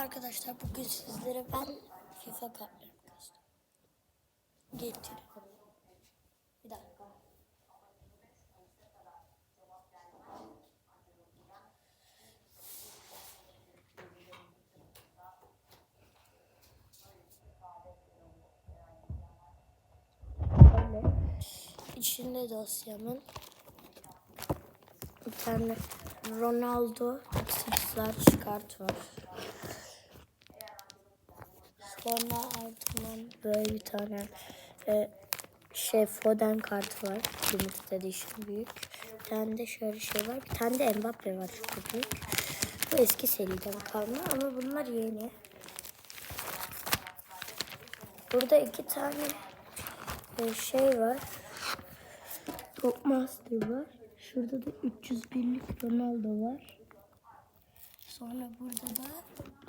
Arkadaşlar bugün sizlere ben FIFA kartlarımı göstereyim. Getiriyorum. Bir dakika. İçinde dosyamın bir tane Ronaldo X kart var. Sonra ardından böyle bir tane e, şey Foden kartı var. Limited Edition büyük. Bir tane de şöyle şey var. Bir tane de Mbappe var çok büyük. Bu eski seriden kalma ama bunlar yeni. Burada iki tane e, şey var. Top Master var. Şurada da 301'lik Ronaldo var. Sonra burada da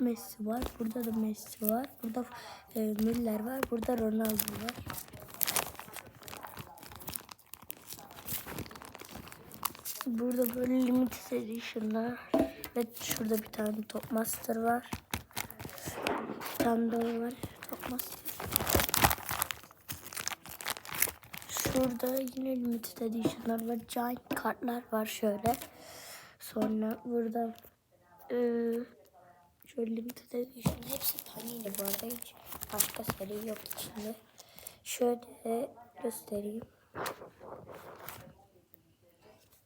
Messi var. Burada da Messi var. Burada e, Müller var. Burada Ronaldo var. Burada böyle limited edition'lar ve şurada bir tane Top Master var. Bir tane daha var Top Master. Şurada yine limited edition'lar var. Giant kartlar var şöyle. Sonra burada eee şöyle limited edition. Hepsi Panini bu arada. Hiç başka seri yok içinde. Şöyle göstereyim.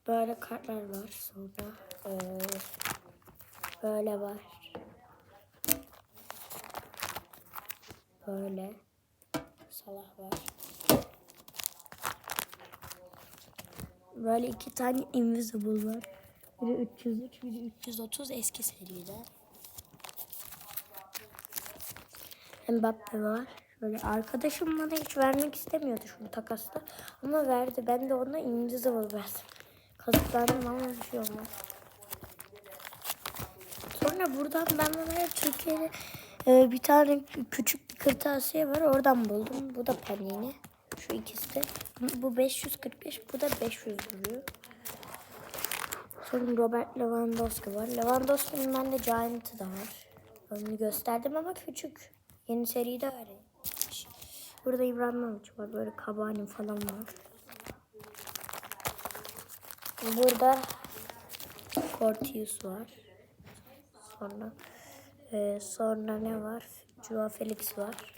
Böyle kartlar var. Sonra eee, böyle var. Böyle. Salah var. Böyle iki tane Invisible var. Biri 303, biri 330 eski seriden. Mbappe var. Böyle arkadaşım bana hiç vermek istemiyordu şunu takasla. Ama verdi. Ben de ona Invisible verdim. Kazıklandım ama bir şey olmaz. Sonra buradan ben böyle Türkiye'de e, bir tane küçük bir kırtasiye var. Oradan buldum. Bu da Panini. Şu ikisi de. Bu 545, bu da 500 duruyor. Sonra Robert Lewandowski var. Lewandowski'nin bende Giant'ı da var. Onu gösterdim ama küçük. Yeni seride öyleymiş. Burada İbrahimovic var. Böyle Kabani falan var. Burada Cortius var. Sonra e, sonra ne var? Joao Felix var.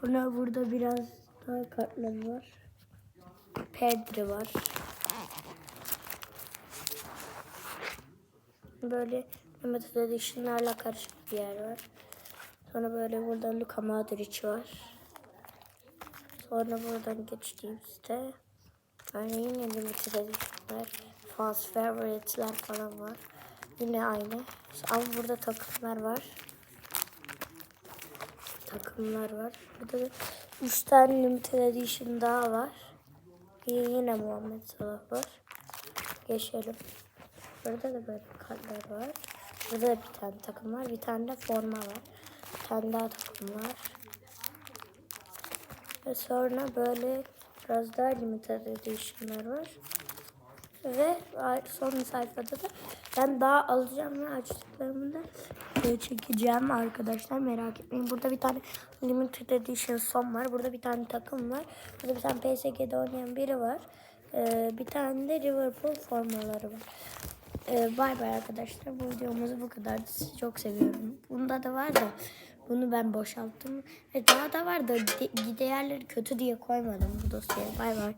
Sonra burada biraz daha kartlar var. Pedri var. Böyle limited edition'larla karışık bir yer var. Sonra böyle burada Luka Modric var. Sonra buradan geçtiğimizde böyle yine limited edition'lar, fast favorites'ler falan var. Yine aynı. Ama burada takımlar var takımlar var. Burada da 3 tane limited edition daha var. Yine Muhammed Salah var. Geçelim. Burada da böyle kartlar var. Burada da bir tane takım var. Bir tane de forma var. Bir tane daha takım var. Ve sonra böyle biraz daha limited edition'lar var. Ve son sayfada da ben daha alacağım ve açtıklarımı da çekeceğim arkadaşlar merak etmeyin. Burada bir tane limited edition son var. Burada bir tane takım var. Burada bir tane PSG'de oynayan biri var. E, bir tane de Liverpool formaları var. E, bay bay arkadaşlar. Bu videomuz bu kadardı. Sizi çok seviyorum. Bunda da var da bunu ben boşalttım. E, daha da var da de- değerleri kötü diye koymadım bu dosyaya. Bay bay.